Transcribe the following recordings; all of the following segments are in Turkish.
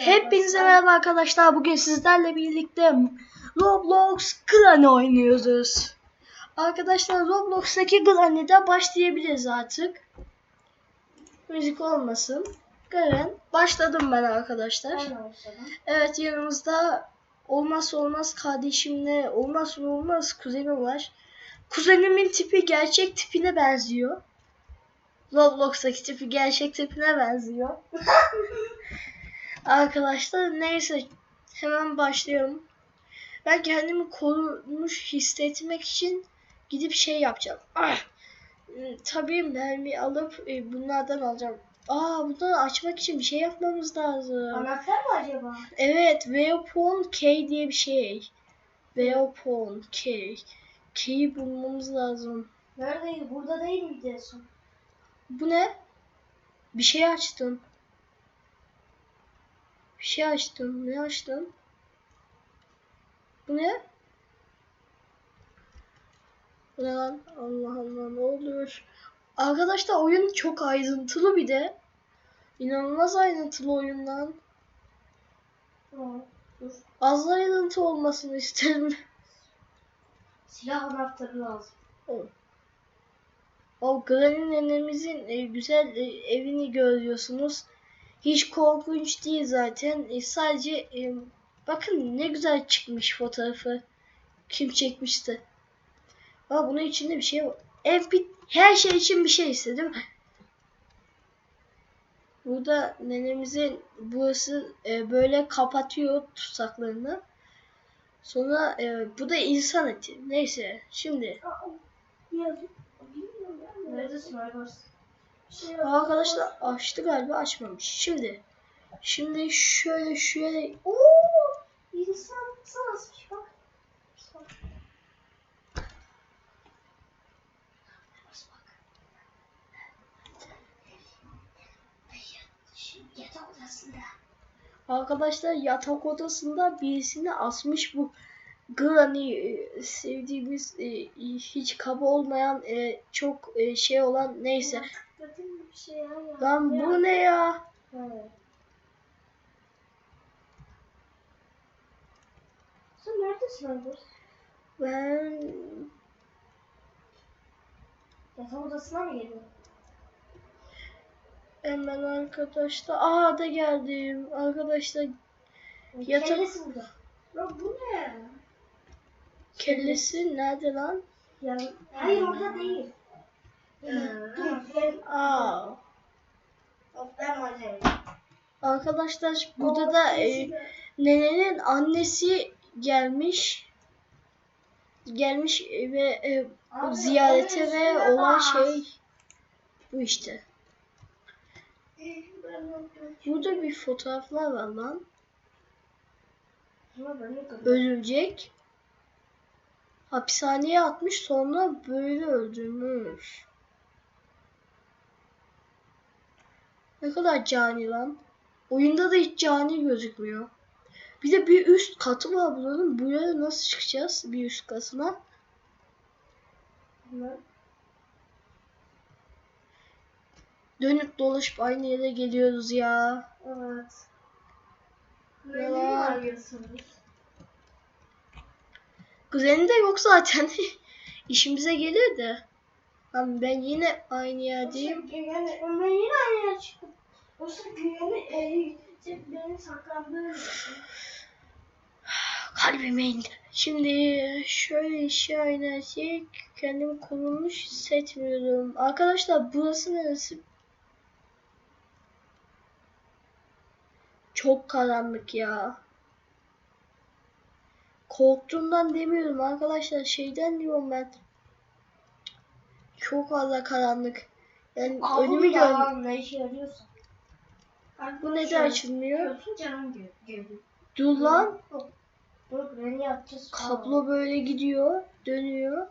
Hepinize merhaba arkadaşlar. Bugün sizlerle birlikte Roblox Granny oynuyoruz. Arkadaşlar Roblox'taki Granny'de başlayabiliriz artık. Müzik olmasın. Garen. Başladım ben arkadaşlar. Evet yanımızda olmazsa olmaz kardeşimle olmazsa olmaz kuzenim var. Kuzenimin tipi gerçek tipine benziyor. Roblox'taki tipi gerçek tipine benziyor. Arkadaşlar neyse hemen başlayalım. Ben kendimi korunmuş hissetmek için gidip şey yapacağım. Ah! Ee, Tabii mermi alıp e, bunlardan alacağım. Aa bunları açmak için bir şey yapmamız lazım. Anahtar mı acaba? Evet, Weapon K diye bir şey. Weapon K. K'yi bulmamız lazım. Neredeydi? Burada değil miydi en son? Bu ne? Bir şey açtım. Bir şey açtım. Ne açtım? Bu ne? Lan? Allah Allah ne oluyor? Arkadaşlar oyun çok ayrıntılı bir de. İnanılmaz ayrıntılı oyun lan. Tamam. Dur. Az ayrıntı olmasını isterim. Silah anahtarı lazım. O Granny nenemizin e, güzel e, evini görüyorsunuz. Hiç korkunç değil zaten. E, sadece e, bakın ne güzel çıkmış fotoğrafı. Kim çekmişti? Aa bunun içinde bir şey var. Bit her şey için bir şey istedim. Burada nenemizin burası e, böyle kapatıyor tutsaklarını. Sonra e, bu da insan eti. Neyse şimdi Neredesin Aybars? Arkadaşlar açtı galiba açmamış. Şimdi şimdi şöyle şöyle Oo! İnsan asmış bak. Arkadaşlar yatak odasında birisini asmış bu Granny e, sevdiğimiz e, hiç kaba olmayan e, çok şey olan neyse. Mı bir şey ya? ya. Lan Ya. bu ne ya? Evet. Sen neredesin Aybars? Ben Yatak odasına mı geliyorsun? hemen arkadaşlar aa da geldim arkadaşlar Yatak- Kendisi burada. Lan bu ne? kellesi nerede lan? Yani, hayır orada değil. Dur ben Aa ben varım. Arkadaşlar burada da e, nenenin annesi gelmiş gelmiş ve e, ziyarete ve olan şey bu işte. Burada bir fotoğraflar var lan. Örümcek hapishaneye atmış sonra böyle öldürmüş. Ne kadar cani lan. Oyunda da hiç cani gözükmüyor. Bir de bir üst katı var buranın. Buraya nasıl çıkacağız bir üst katına? Dönüp dolaşıp aynı yere geliyoruz ya. Evet. Neyi arıyorsunuz? Kuzeni de yok zaten. İşimize gelir de. Lan ben yine aynı yerdeyim. Yani ben yine aynı yere çıktım. Oysa güveni evi benim saklandığım Kalbime indi. Şimdi şöyle aşağı inersek kendimi korunmuş hissetmiyorum. Arkadaşlar burası neresi? Çok karanlık ya. Korktuğumdan demiyorum arkadaşlar. Şeyden diyorum ben. Çok fazla karanlık. Yani önümü gör. Ne işe yarıyorsa. Bu neden açılmıyor? Diyorsun canım. Geliyor. Dur lan. Dur beni yapacağız. Kablo böyle gidiyor, dönüyor.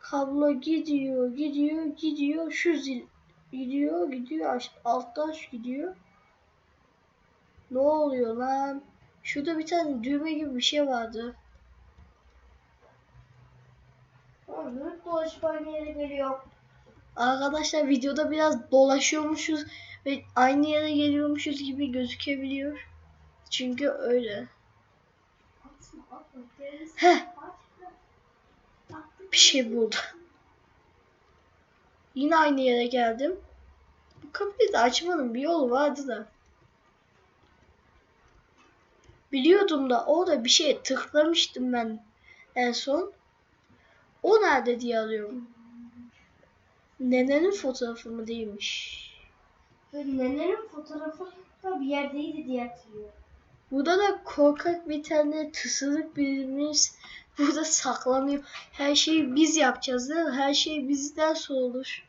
Kablo gidiyor, gidiyor, gidiyor. Şu zil gidiyor, gidiyor. Aş- Alttan şu gidiyor. Ne oluyor lan? Şurada bir tane düğme gibi bir şey vardı. Dönüp dolaşıp aynı yere geliyor. Arkadaşlar videoda biraz dolaşıyormuşuz ve aynı yere geliyormuşuz gibi gözükebiliyor. Çünkü öyle. Heh. Bir şey buldu. Yine aynı yere geldim. Bu kapıyı da açmanın bir yolu vardı da. Biliyordum da orada bir şeye tıklamıştım ben en son. O nerede diye arıyorum. Nenenin fotoğrafı mı değilmiş. Nenenin fotoğrafı da bir yerdeydi diye hatırlıyorum. Burada da korkak bir tane tısırık birimiz burada saklanıyor. Her şeyi biz yapacağız değil mi? Her şey bizden sorulur.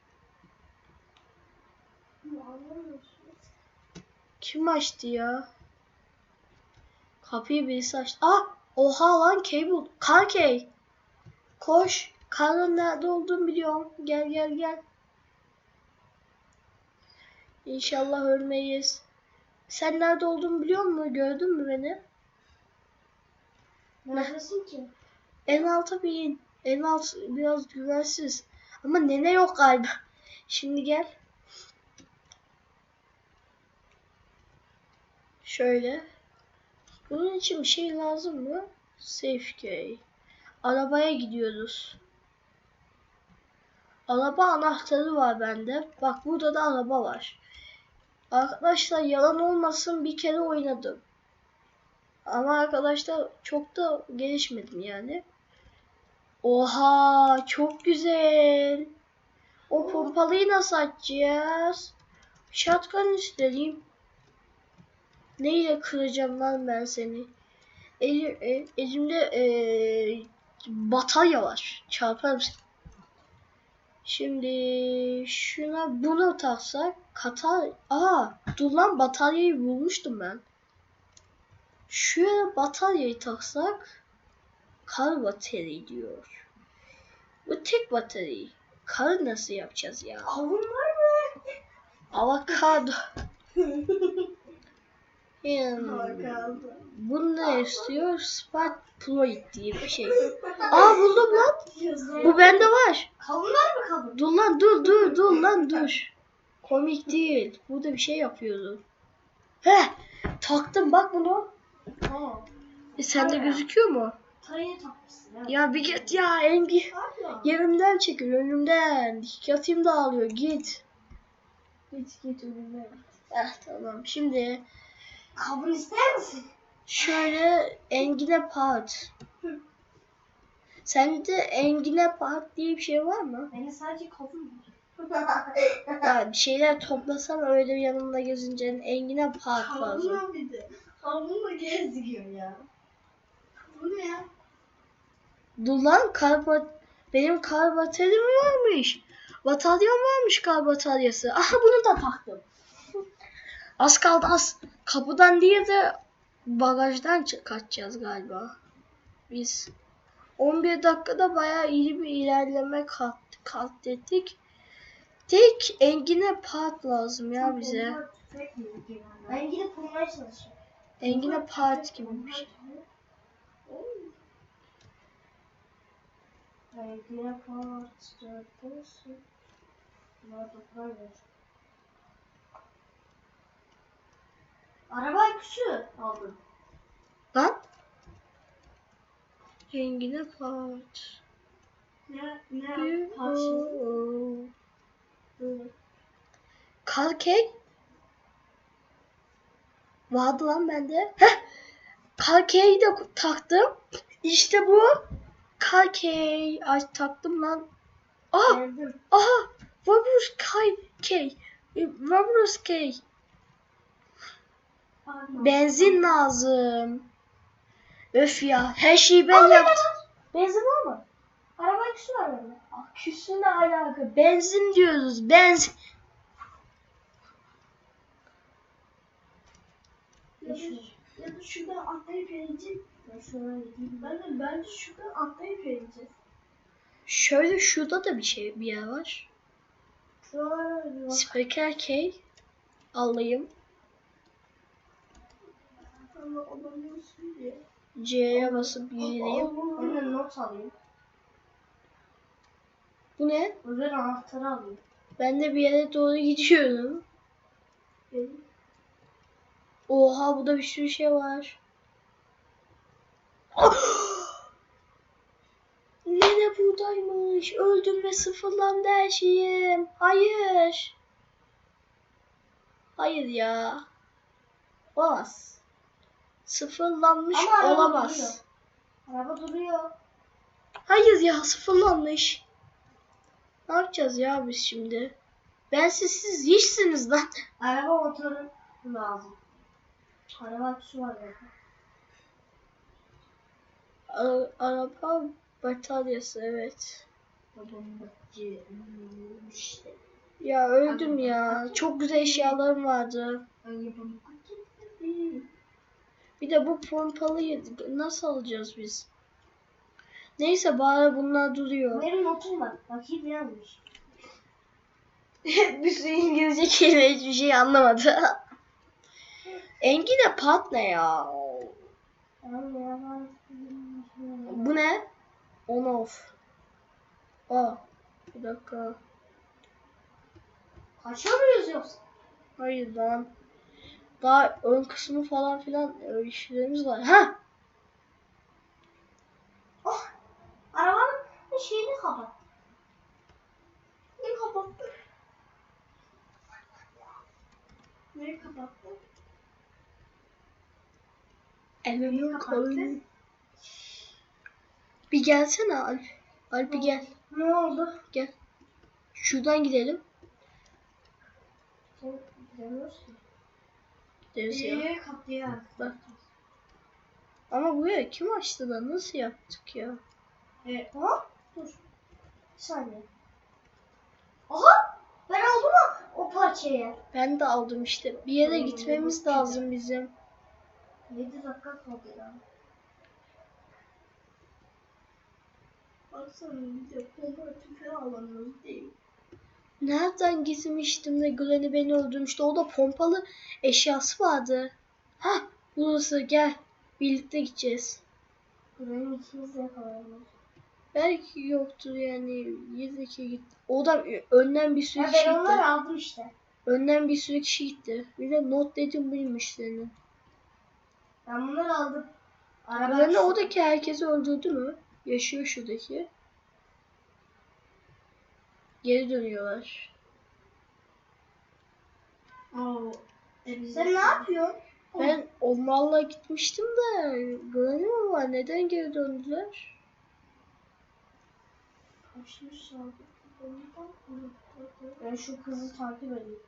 Kim açtı ya? Kapıyı birisi açtı. Ah! Oha lan Cable. Karkey. Koş. Karın nerede olduğunu biliyorum. Gel gel gel. İnşallah ölmeyiz. Sen nerede olduğunu biliyor musun? Gördün mü beni? Neredesin ki? En alta bir. En alt biraz güvensiz. Ama nene yok galiba. Şimdi gel. Şöyle. Bunun için bir şey lazım mı? Safe key. Arabaya gidiyoruz. Araba anahtarı var bende. Bak burada da araba var. Arkadaşlar yalan olmasın bir kere oynadım. Ama arkadaşlar çok da gelişmedim yani. Oha çok güzel. O pompalıyı nasıl açacağız? Shotgun istedim. Neyle kıracağım lan ben seni? Eli, e- elimde eee batarya var. Çarparım seni. Şimdi şuna bunu taksak katar. Aa dur lan bataryayı bulmuştum ben. Şuraya bataryayı taksak kar batarya diyor. Bu tek batarya. Kar nasıl yapacağız ya? Kavun var mı? Avokado. Bunu ne istiyor? Spatploid diye bir şey. Aa buldum lan. Bu bende var. Kavun var mı kavun? Dur lan dur dur dur lan dur. Komik değil. Burada bir şey yapıyordu. He taktım bak bunu. Ha. E, sende gözüküyor mu? Takmışsın ya. Ya bir git ya Engi. Yerimden çekil önümden. Yatayım da ağlıyor git. Git git önümden. Eh tamam şimdi Kavun ister misin? şöyle Engine Part. Sende Engine Part diye bir şey var mı? Bende sadece var. Ya bir şeyler toplasan öyle yanımda gezince Engine Part lazım. Kavunla bir de. Kavunla geziyor ya. Bu ne ya? Dur lan kar bat- benim kar bataryam varmış. Bataryam varmış kar bataryası. Aha bunu da taktım. Az kaldı az. Kapıdan değil de bagajdan kaçacağız galiba. Biz 11 dakikada bayağı iyi bir ilerleme kat, kat ettik. Tek engine part lazım ya bize. Ben gidip bulmaya çalışıyorum. Engine part gibi bir şey. Engine part dörtlüsü. Bunlar da var. Araba aküsü aldım. Lan. Engine part. Ne ne parçası? Kar kek. Vardı lan bende. Heh. Kar keyi de taktım. İşte bu. Kar key. Ay taktım lan. Aha. Geldim. Aha. Vabrus kay key. E, Vabrus key. Benzin lazım. Öf ya. Her şeyi ben yaptım. Benzin var mı? Araba aküsü var bende. Aküsü ne alaka? Benzin diyoruz. Benzin. Ya da, ya da şuradan atlayıp ineceğim. Ben de bence şuradan atlayıp ineceğiz. Şöyle şurada da bir şey bir yer var. Speaker key. Alayım. Ama olamıyorsun diye. C'ye basıp. Ben de not alayım. Bu ne? Özel anahtarı alayım. Ben de bir yere doğru gidiyorum. Benim. Oha burada bir sürü şey var. Nene buradaymış. Öldüm ve sıfırlandı her şeyim. Hayır. Hayır ya. Olamaz. Sıfırlanmış Ama araba olamaz. duruyor. Araba duruyor. Hayır ya sıfırlanmış. Ne yapacağız ya biz şimdi? Ben siz siz hiçsiniz lan. Araba motoru lazım. Araba aküsü var ya. A- araba bataryası evet. Ya öldüm ya. Çok güzel eşyalarım vardı. Bir de bu pompalıyı nasıl alacağız biz? Neyse bari bunlar duruyor. Benim notum var. Ne yazmış. bir sürü İngilizce kelime hiçbir şey anlamadı. Engine pat ne ya? Bu ne? On off. Aa, bir dakika. Kaçamıyoruz yoksa. Hayır lan. Daha ön kısmı falan filan öyle işlerimiz var. Ha! Oh! Arabanın şeyini kapat. Ne kapattı? Neyi kapattı? Elini kapattı? Bir gelsene Alp. Alp bir gel. Ne oldu? Gel. Şuradan gidelim. Sen gidemiyoruz ki. Deriz ya. Ee, kapıya. Bak. Ama buraya kim açtı da nasıl yaptık ya? E, aha, dur. Bir saniye. Aha! Ben aldım o, o parçayı. Ben de aldım işte. Bir yere Hmm, gitmemiz lazım bizim. 7 dakika kaldı ya. Baksana bir de bomba tüfeği alamıyoruz değil mi? Nereden gitmiştim de Granny beni öldürmüştü. O da pompalı eşyası vardı. Hah burası gel. Birlikte gideceğiz. Buranın ikimiz de yakalayalım. Belki yoktur yani. Yedeki git. O da önden bir sürü Ya kişi ben gitti. onları aldım işte. Önden bir sürü kişi gitti. Bir de not dedim buymuş senin. Ben bunları aldım. Araba Granny oradaki herkesi öldürdü mü? Yaşıyor şuradaki. Geri dönüyorlar. Oo. Sen ne yapıyorsun? Ben onlarla gitmiştim de var? Neden geri döndüler? Ben şu kızı takip edeyim.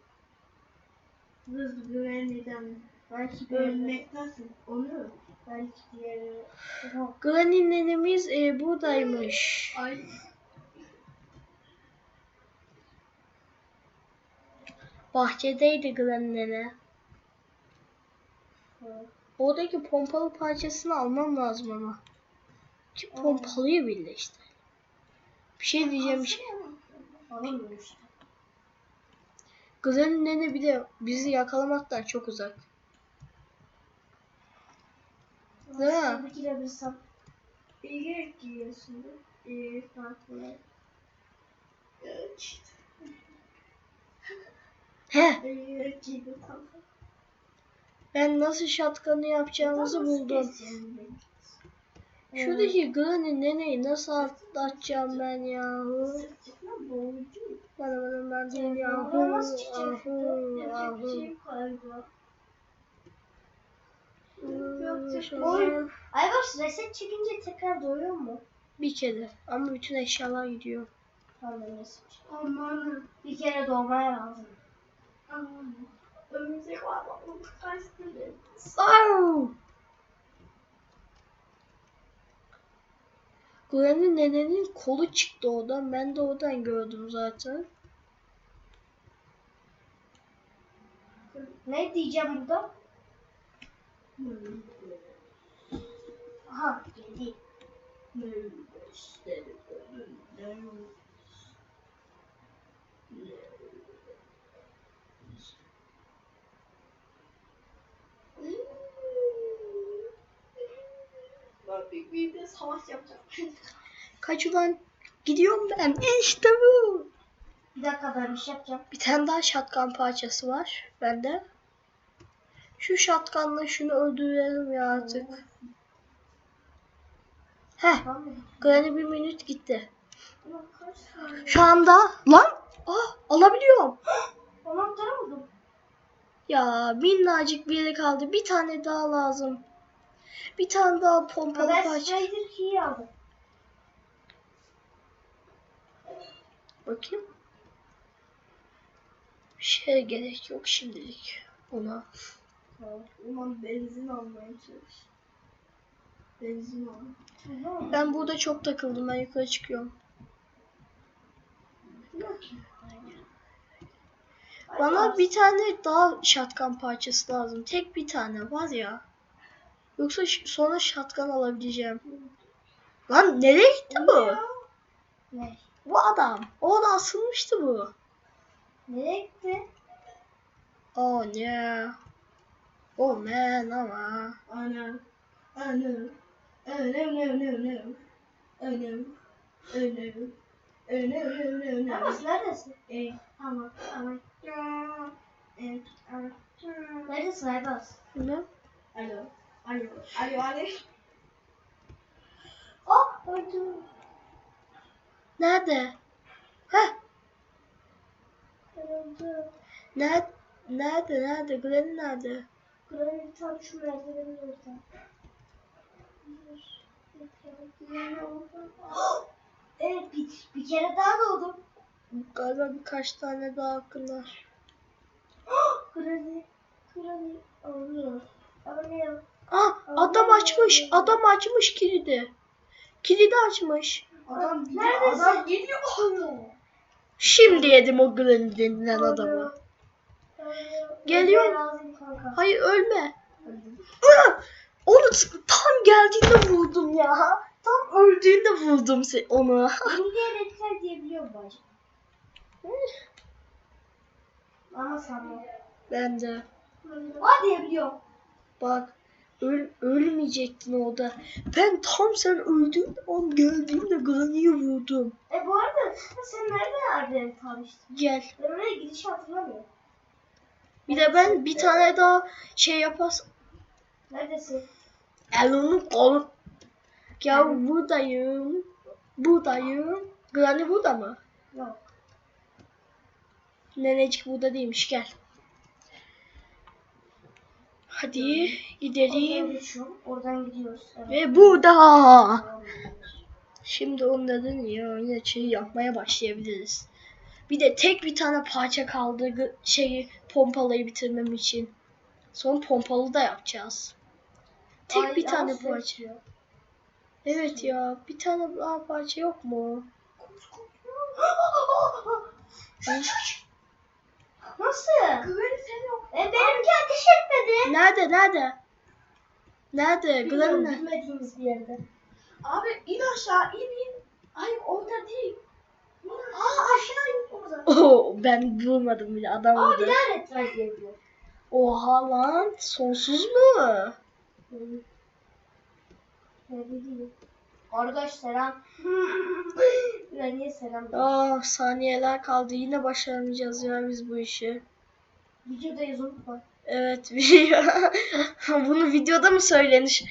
Kız güvenliden. Belki ölmektesin. Onu belki diğeri. Oha. Granny nenemiz e, buradaymış. Ay. Bahçedeydi Granny nene. Oradaki pompalı parçasını almam lazım ama. Ki pompalıyı birleştir. Bir şey diyeceğim. bir şey-. Granny nene bir de bizi yakalamaktan çok uzak. Değil mi? Şuradaki de bir sap. İyi giyiyorsun. İyi farklı. Evet. Ben nasıl şatkanı yapacağımızı buldum. Şuradaki Granny neneyi nasıl atlatacağım ben ya? Sırtına boğucu. Bana bana ben değil ya. Oradan nasıl çıkacak? Ahu, ahu. Oy. Ay bak reset çekince tekrar doğuyor mu? Bir kere ama bütün eşyalar gidiyor. Tamam reset Aman. Bir kere doğmaya lazım. Au! Granny nenenin kolu çıktı oradan. Ben de oradan gördüm zaten. Ne diyeceğim burada? Aha geldi. Bir de savaş yapacağım. Kaç ulan gidiyorum ben. İşte bu. bir dakika ben bir şey yapacağım. Bir tane daha şatkan parçası var bende. Şu şatkanla şunu öldürelim ya artık. Heh. Granny bir minut gitti. Şu anda lan ah alabiliyorum. Anahtarı Ya minnacık bir kaldı. Bir tane daha lazım. Bir tane daha pompalı Ben parça. Spider Key'i aldım. Bakayım. Bir şeye gerek yok şimdilik ona. Ulan benzin almaya çalış. Benzin al. Ben burada çok takıldım. Ben yukarı çıkıyorum. Bana bir tane daha şatkan parçası lazım. Tek bir tane var ya. Yoksa sonra şatkan alabileceğim. Lan nereye gitti bu? Ne? Bu adam. Orada asılmıştı bu. Nereye gitti? Oh ne? Oh man ama. Anam. Anam. Anam anam anam. Anam. Anam. Anam anam anam. Abbas neredesin? E. Tamam. Tamam. Evet. Neredesin Abbas? Ne? Alo. Alo. Alo. Alo. Oh öldüm. Nerede? Heh. Öldüm. Nerede? Nerede? Nerede? Granny nerede? Granny tam şu merdivenin orada. Evet bir, bir kere daha doğdum. Galiba birkaç tane daha. Granny, Granny ağlıyor. Ağlıyor. Ah adam açmış. Adam açmış kilidi. Kilidi açmış. Adam Neredesin? Adam geliyor ağlıyor. Şimdi yedim o Granny denilen adamı. Geliyor. Hayır ölme. Onu tam geldiğinde vurdum ya. Tam öldüğünde vurdum onu. Bilgiye diyebiliyor mu acaba? Ama sanmam. Ben de. Aa diyebiliyor. Bak öl ölmeyecektin orada. Ben tam sen öldüğün an geldiğimde Granny'yi vurdum. E bu arada sen nereden nereden tanıştın? Gel. Ben oraya gidişi hatırlamıyorum. Bir de ben bir tane daha şey yaparsam. Neredesin? Elini kolu. Ya buradayım. Buradayım. Granny burada mı? Yok. Nenecik burada değilmiş gel. Hadi gidelim. Oradan gidiyoruz. Evet. Ve burada. Şimdi onların ya şey yapmaya başlayabiliriz. Bir de tek bir tane parça kaldı şeyi pompalayı bitirmem için. Son pompalı da yapacağız. Tek Ay, bir tane parça. Evet ya bir tane daha parça yok mu? Nasıl? Güveni sen yok. E benimki ateş etmedi. Nerede nerede? Nerede? Bilmiyorum, nerede? bilmediğimiz bir yerde. Abi in aşağı in in. Hayır orada değil. Aa aşağı in orada. Oo, ben bulmadım bile adam Aa bir burada. daha retry diyebiliyor. Oha lan sonsuz mu? Ne bileyim. Arkadaş selam. Granny'e selam. Aa saniyeler kaldı yine başaramayacağız ya biz bu işi. Videodayız unutma. Evet video. Bunu videoda mı söylenir?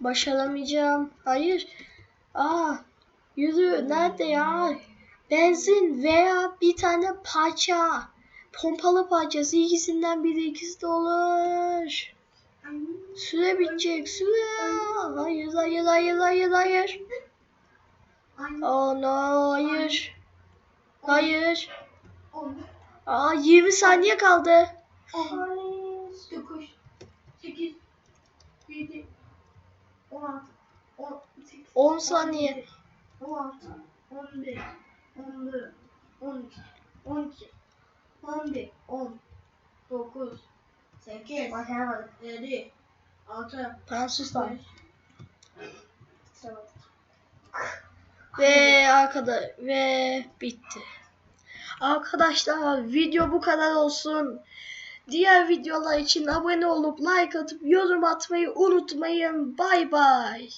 Başaramayacağım. Hayır. Aa yürü nerede ya? Benzin veya bir tane parça. Pompalı parçası ikisinden biri ikisi de olur. Süre bitecek süre. Hayır hayır hayır hayır hayır. No hayır. Hayır. Aa 20 saniye kaldı. Hayır. 9, 8, 7, 16, 18, 10 saniye. 16, 15, 14, 13, 12, 11, 10, 9, 8, Başaramadım. 7, 6, Ben sustum. 5, Tamam. Ve arkada ve bitti. Arkadaşlar video bu kadar olsun. Diğer videolar için abone olup like atıp yorum atmayı unutmayın. Bay bay.